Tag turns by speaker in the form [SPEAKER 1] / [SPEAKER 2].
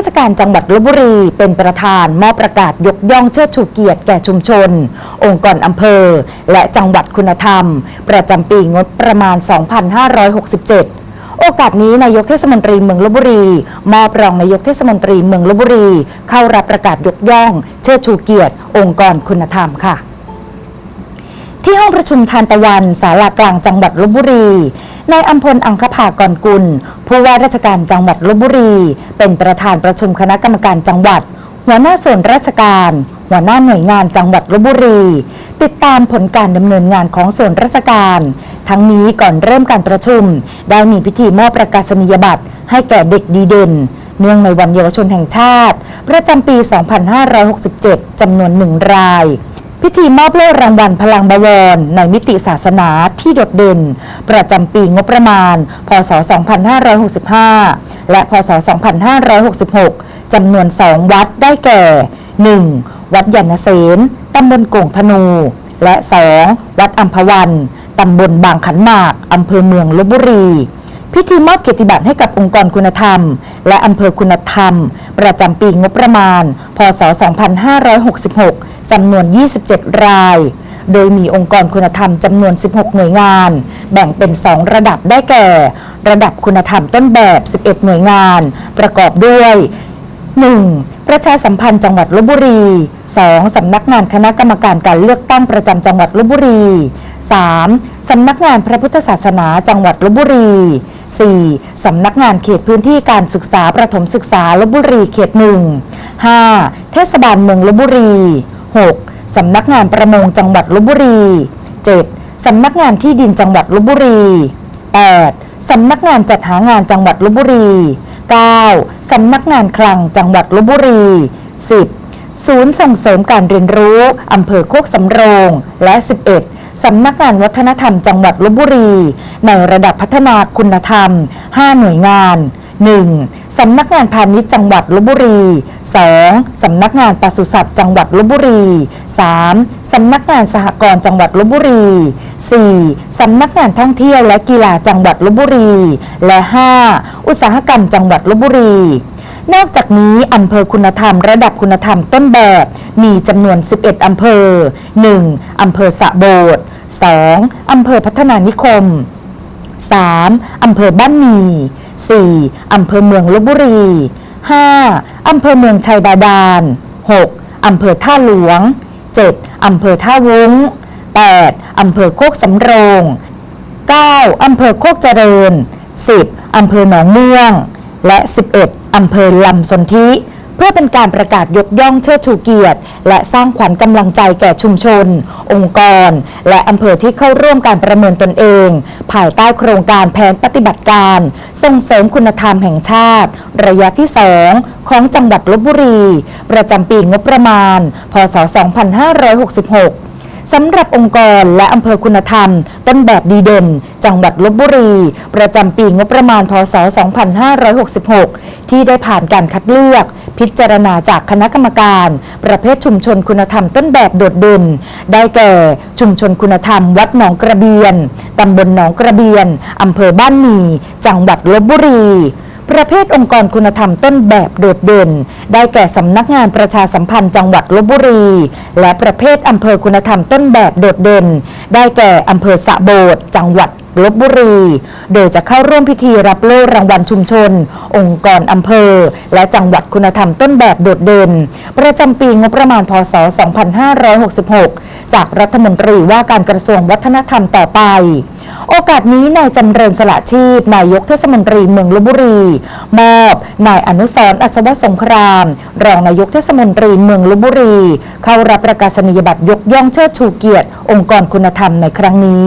[SPEAKER 1] ราชการจังหวัดลบบุรี เป็นประธานมอบประกาศยกย่องเชิดชูเกียรติแก่ชุมชน องค์กรอำเภอ และจังหวัดคุณธรรม ประจำปีงบประมาณ 2567โอกาสนี้นายกเทศมนตรีเมืองลบบุรีมอบรองนายกเทศมนตรีเมืองลบบุรี เข้ารับประกาศยกย่อง เชิดชูเกียรติ องค์กรคุณธรรมค่ะ ที่ห้องประชุมทานตะวันศาลากลางจังหวัดลบบุรีนายอัมพลอังคภากรกุล ผู้ว่าราชการจังหวัดลบบุรี เป็นประธานประชุมคณะกรรมการจังหวัด หัวหน้าส่วนราชการ หัวหน้าหน่วยงานจังหวัดลบบุรี ติดตามผลการดำเนินงานของส่วนราชการ ทั้งนี้ก่อนเริ่มการประชุม ได้มีพิธีมอบประกาศนียบัตรให้แก่เด็กดีเด่น เนื่องในวันเยาวชนแห่งชาติ ประจำปี 2567จำนวนหนึ่งราย พิธีมอบโล่รางวัลพลังบวร ในมิติศาสนาที่โดดเด่น ประจำปีงบประมาณ พศ 2565 และ พศ 2566 จำนวน 2 วัดได้แก่ 1. วัดยานเสนตำบลกงธนู และ 2. วัดอัมพวันตำบลบางขันหมากอำเภอเมืองลบบุรี พิธีมอบเกียรติบัตรให้กับองค์กรคุณธรรม และอำเภอคุณธรรม ประจำปีงบประมาณ พศ 2566 จำนวน 27 ราย โดยมีองค์กรคุณธรรมจำนวน 16 หน่วยงาน แบ่งเป็น 2 ระดับได้แก่ ระดับคุณธรรมต้นแบบ 11 หน่วยงาน ประกอบด้วย 1. ประชาสัมพันธ์จังหวัดลบบุรี 2. สำนักงานคณะกรรมการการเลือกตั้งประจำจังหวัดลบบุรี 3. สำนักงานพระพุทธศาสนาจังหวัดลบบุรี 4. สำนักงานเขตพื้นที่การศึกษาประถมศึกษาลบบุรีเขต1 5. เทศบาลเมืองลบบุรี 6. สำนักงานประมงจังหวัดลบบุรี 7. สำนักงานที่ดินจังหวัดลบบุรี 8. สำนักงานจัดหางานจังหวัดลบบุรี 9. สำนักงานคลังจังหวัดลบบุรี 10. ศูนย์ส่งเสริมการเรียนรู้อำเภอโคกสำโรง และ 11 สำนักงานวัฒนธรรมจังหวัดลบบุรี ในระดับพัฒนาคุณธรรม 5 หน่วยงาน 1. สำนักงานพาณิชย์จังหวัดลบบุรี 2. สำนักงานปศุสัตว์จังหวัดลบบุรี 3. สำนักงานสหกรณ์จังหวัดลบบุรี 4. สำนักงานท่องเที่ยวและกีฬาจังหวัดลบบุรี และ 5. อุตสาหกรรมจังหวัดลบบุรี นอกจากนี้อำเภอคุณธรรมระดับคุณธรรมต้นแบบ มีจำนวน 11 อำเภอ 1. อำเภอสะโบด 2. อำเภอพัฒนานิคม 3. อำเภอบ้านหมี 4. อำเภอเมืองลบบุรี 5. อำเภอเมืองชัยบาดาล 6. อำเภอท่าหลวง 7. อำเภอท่าวุ้ง 8. อำเภอโคกสำโรง 9. อำเภอโคกเจริญ 10. อำเภอหนองม่วง และ 11 อำเภอลำสนธิ พื่อเป็นการประกาศยกย่องเชิดชูเกียรติ และสร้างขวัญกำลังใจแก่ชุมชน องค์กร และอำเภอที่เข้าร่วมการประเมินตนเอง ภายใต้โครงการแผนปฏิบัติการ ส่งเสริมคุณธรรมแห่งชาติ ระยะที่ 2 ของจังหวัดลบบุรี ประจำปีงบประมาณ พศ 2566 สำหรับองค์กรและอำเภอคุณธรรม ต้นแบบดีเด่น จังหวัดลบบุรี ประจำปีงบประมาณพศ 2566 ที่ได้ผ่านการคัดเลือก พิจารณาจากคณะกรรมการ ประเภทชุมชนคุณธรรมต้นแบบโดดเด่น ได้แก่ชุมชนคุณธรรม วัดหนองกระเบียนตำบลหนองกระเบียนอำเภอบ้านหมีจังหวัดลบบุรี ประเภทองค์กรคุณธรรมต้นแบบโดดเด่น ได้แก่สำนักงานประชาสัมพันธ์จังหวัดลบบุรี และประเภทอำเภอคุณธรรมต้นแบบโดดเด่น ได้แก่อำเภอสะโบดจังหวัดลบบุรี โดยจะเข้าร่วมพิธีรับโล่รางวัลชุมชน องค์กรอำเภอ และจังหวัดคุณธรรมต้นแบบโดดเด่น ประจำปีงบประมาณพศ 2566 จากรัฐมนตรีว่าการกระทรวงวัฒนธรรมต่อไป โอกาสนี้นายจำเริญสละชีพ นายกเทศมนตรีเมืองลบบุรี มอบนายอนุสรอัศวสงคราม รองนายกเทศมนตรีเมืองลบบุรี เข้ารับประกาศนียบัตรยกย่องเชิดชูเกียรติ องค์กรคุณธรรมในครั้งนี้